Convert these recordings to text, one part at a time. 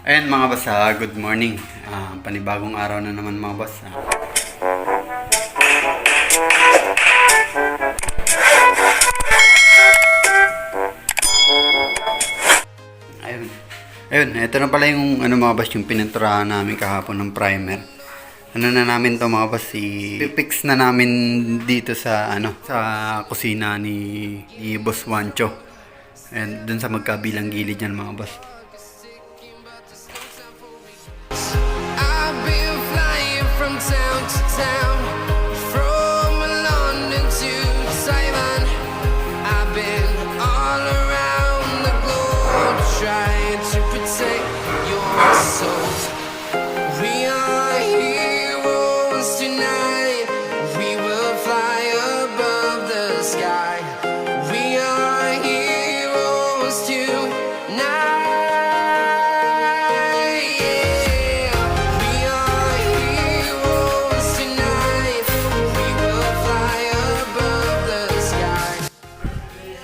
Ayan mga boss, ah, good morning. Ah, panibagong araw na naman mga boss. ah. Ayun. Ito na pala yung ano mga boss, yung pininturahan namin kahapon ng primer. Ano na namin to mga boss, si fix na namin dito sa ano, sa kusina ni, ni Boss Wancho. And dun sa magkabilang gilid niyan mga boss.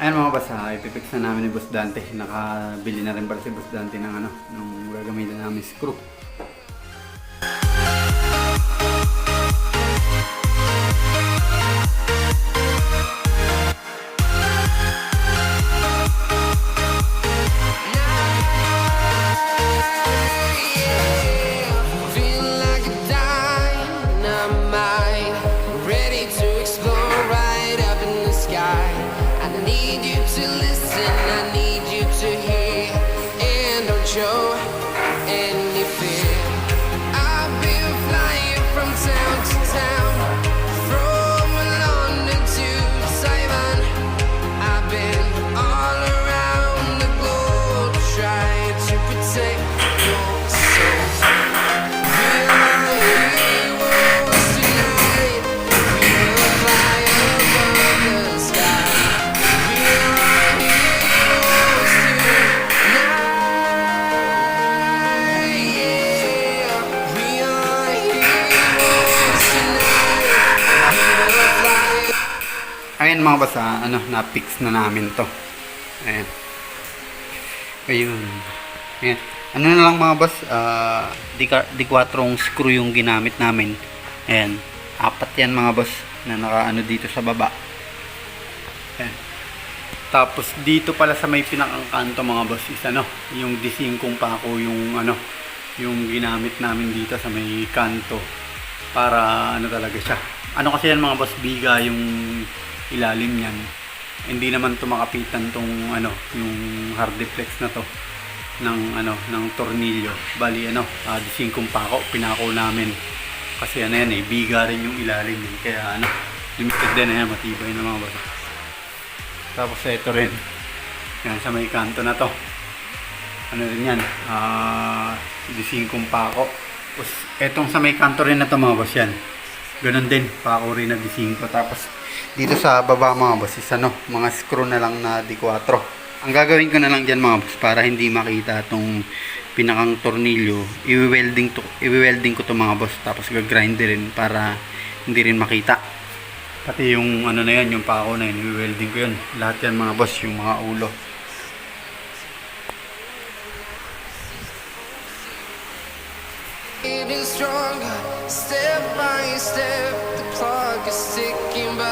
Ayan mga boss, ha, ipipix na namin ni Boss Dante. Nakabili na rin pala si Boss Dante ng ano, nung gagamitin namin screw. Feel mga boss, ha, ano, na-fix na namin to. Ayan. Ayun. Ayan. Ano na lang mga boss, ah, di, di 4 screw yung ginamit namin. Ayan. Apat yan mga boss na nakaano dito sa baba. Ayan. Tapos dito pala sa may pinakang kanto mga boss is ano, yung D5 pako yung ano, yung ginamit namin dito sa may kanto para ano talaga siya. Ano kasi yan mga boss, biga yung ilalim niyan. Hindi naman to makapitan tong ano, yung hard deflex na to ng ano, ng tornilyo. Bali ano, uh, D5 pako, pinako namin. Kasi ano yan eh, biga rin yung ilalim yun. Kaya ano, limited din eh, matibay na mga boss. Tapos ito rin. Yan, sa may kanto na to. Ano rin yan? Ah, uh, pako. Tapos, etong sa may kanto rin na to mga boss yan. Ganon din, pako rin na D5. Tapos, dito sa baba mga boss, is ano, mga screw na lang na D4. Ang gagawin ko na lang dyan mga boss, para hindi makita itong pinakang tornilyo, i-welding, to, i-welding ko to mga boss. Tapos, gagrind rin para hindi rin makita. Pati yung ano na yan, yung pako na yun, i-welding ko yun. Lahat yan mga boss, yung mga ulo. Getting stronger, step by step. The clock is ticking,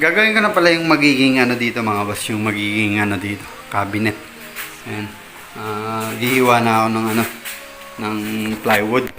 Gagawin ko na pala yung magiging ano dito mga boss, yung magiging ano dito, cabinet. Ayan. Ah, gihiwa na ako ng ano, ng plywood.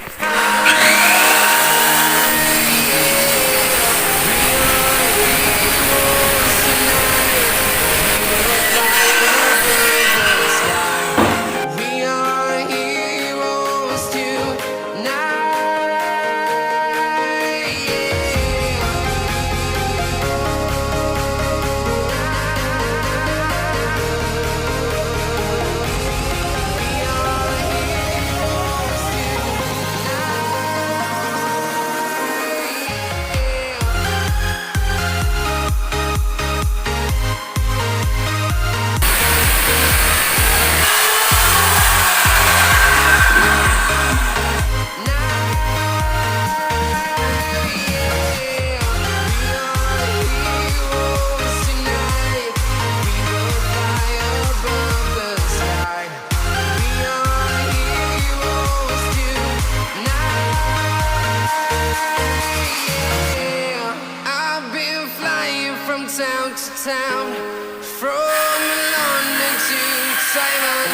Town from London to Taiwan.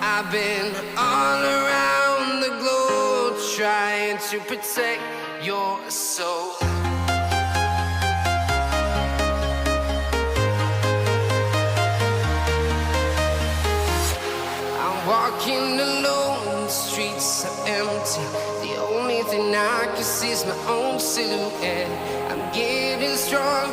I've been all around the globe trying to protect your soul. I'm walking alone, the streets are empty. The only thing I can see is my own silhouette. I'm getting stronger,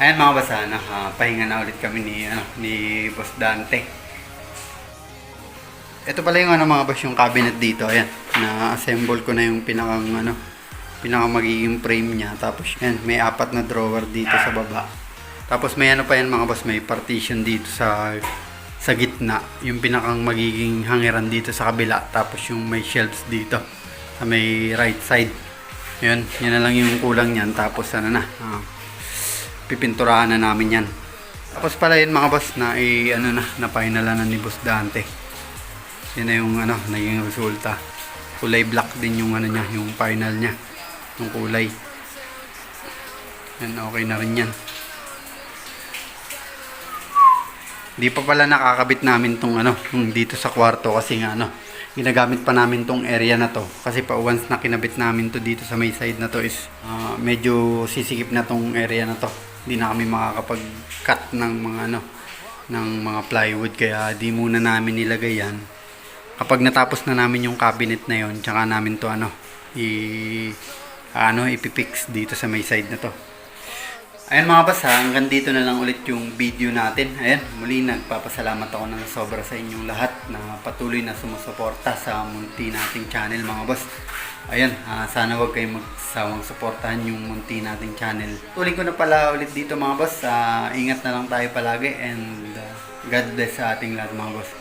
Ayan mga boss, ano, ah, pahinga na ulit kami ni, ano, ni Boss Dante. Ito pala yung ano mga boss, yung cabinet dito. Ayan, na-assemble ko na yung pinakang ano, pinakang magiging frame niya. Tapos yan, may apat na drawer dito sa baba. Tapos may ano pa yan mga boss, may partition dito sa sa gitna. Yung pinakang magiging hangiran dito sa kabila. Tapos yung may shelves dito sa may right side. Yun, yun na lang yung kulang niyan. Tapos ano na, ah, pipinturahan na namin yan. Tapos pala yun mga boss na i ano na, na final na ni Boss Dante. Yun na yung ano, naging resulta. kulay black din yung ano niya, yung final niya. Yung kulay. Yan, okay na rin yan. Di pa pala nakakabit namin tong ano, dito sa kwarto kasi nga ano, ginagamit pa namin tong area na to. Kasi pa once na kinabit namin to dito sa may side na to is ah, medyo sisikip na tong area na to. Hindi na kami makakapag-cut ng mga ano, ng mga plywood kaya di muna namin nilagay yan. Kapag natapos na namin yung cabinet na yon, tsaka namin to ano, i ano, ipipix dito sa may side na to. Ayan mga basa, hanggang dito na lang ulit yung video natin. Ayan, muli nagpapasalamat ako ng sobra sa inyong lahat na patuloy na sumusuporta sa munti nating channel mga boss. Ayan, ah, sana wag kayong magsawang suportahan yung munti nating channel. Tuloy ko na pala ulit dito mga boss. Ah, ingat na lang tayo palagi and ah, God bless sa ating lahat mga boss.